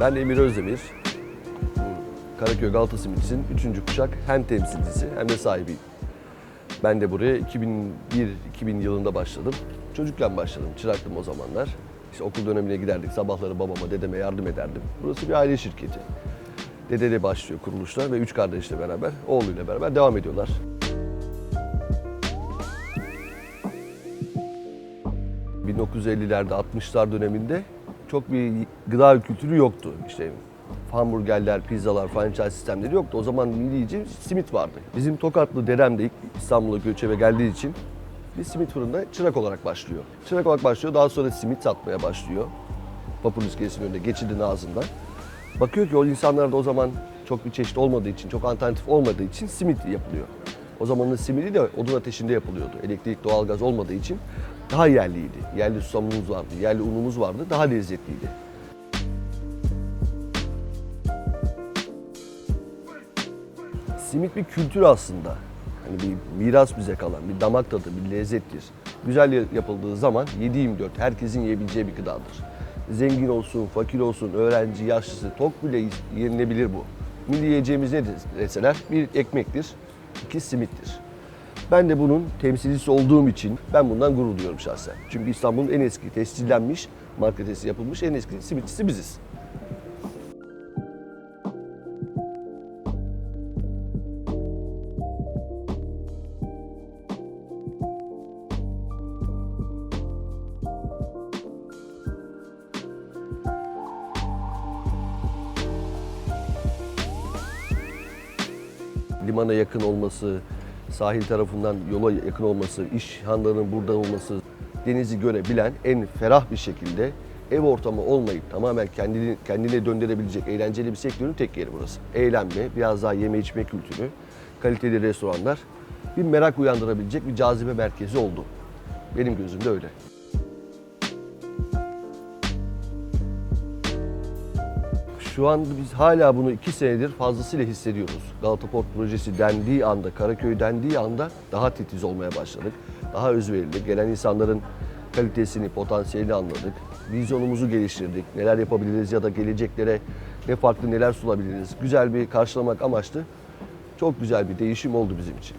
Ben Emir Özdemir. Karaköy Galata Simitçi'nin 3. kuşak hem temsilcisi hem de sahibiyim. Ben de buraya 2001-2000 yılında başladım. Çocukken başladım, çıraktım o zamanlar. İşte okul dönemine giderdik, sabahları babama, dedeme yardım ederdim. Burası bir aile şirketi. Dedeyle başlıyor kuruluşlar ve üç kardeşle beraber, oğluyla beraber devam ediyorlar. ...1950'lerde, 60'lar döneminde çok bir gıda kültürü yoktu. İşte hamburgerler, pizzalar, franchise sistemleri yoktu. O zaman milli yiyeceğimiz simit vardı. Bizim Tokatlı dedem de ilk İstanbul'a göçebe geldiği için bir simit fırında çırak olarak başlıyor. Çırak olarak başlıyor, daha sonra simit satmaya başlıyor. Vapur iskelesinin önünde, geçidin ağzından. Bakıyor ki o insanlarda o zaman çok bir çeşit olmadığı için, çok alternatif olmadığı için simit yapılıyor. O zamanın simidi de odun ateşinde yapılıyordu. Elektrik, doğalgaz olmadığı için daha yerliydi. Yerli susamımız vardı, yerli unumuz vardı, daha lezzetliydi. Simit bir kültür aslında. Hani bir miras bize kalan, bir damak tadı, bir lezzettir. Güzel yapıldığı zaman 7-24 herkesin yiyebileceği bir gıdadır. Zengin olsun, fakir olsun, öğrenci, yaşlısı, tok bile yenilebilir bu. Milli yiyeceğimiz ne deseler? Bir ekmektir, iki simittir. Ben de bunun temsilcisi olduğum için ben bundan gurur duyuyorum şahsen. Çünkü İstanbul'un en eski tescillenmiş, marketesi yapılmış en eski simitçisi biziz. limana yakın olması, sahil tarafından yola yakın olması, iş hanlarının burada olması, denizi görebilen en ferah bir şekilde ev ortamı olmayıp tamamen kendini kendine döndürebilecek eğlenceli bir sektörün tek yeri burası. Eğlenme, biraz daha yeme içme kültürü, kaliteli restoranlar bir merak uyandırabilecek bir cazibe merkezi oldu. Benim gözümde öyle. Şu an biz hala bunu iki senedir fazlasıyla hissediyoruz. Galata Port projesi dendiği anda, Karaköy dendiği anda daha titiz olmaya başladık. Daha özverili, gelen insanların kalitesini, potansiyelini anladık. Vizyonumuzu geliştirdik. Neler yapabiliriz ya da geleceklere ne farklı neler sunabiliriz. Güzel bir karşılamak amaçlı çok güzel bir değişim oldu bizim için.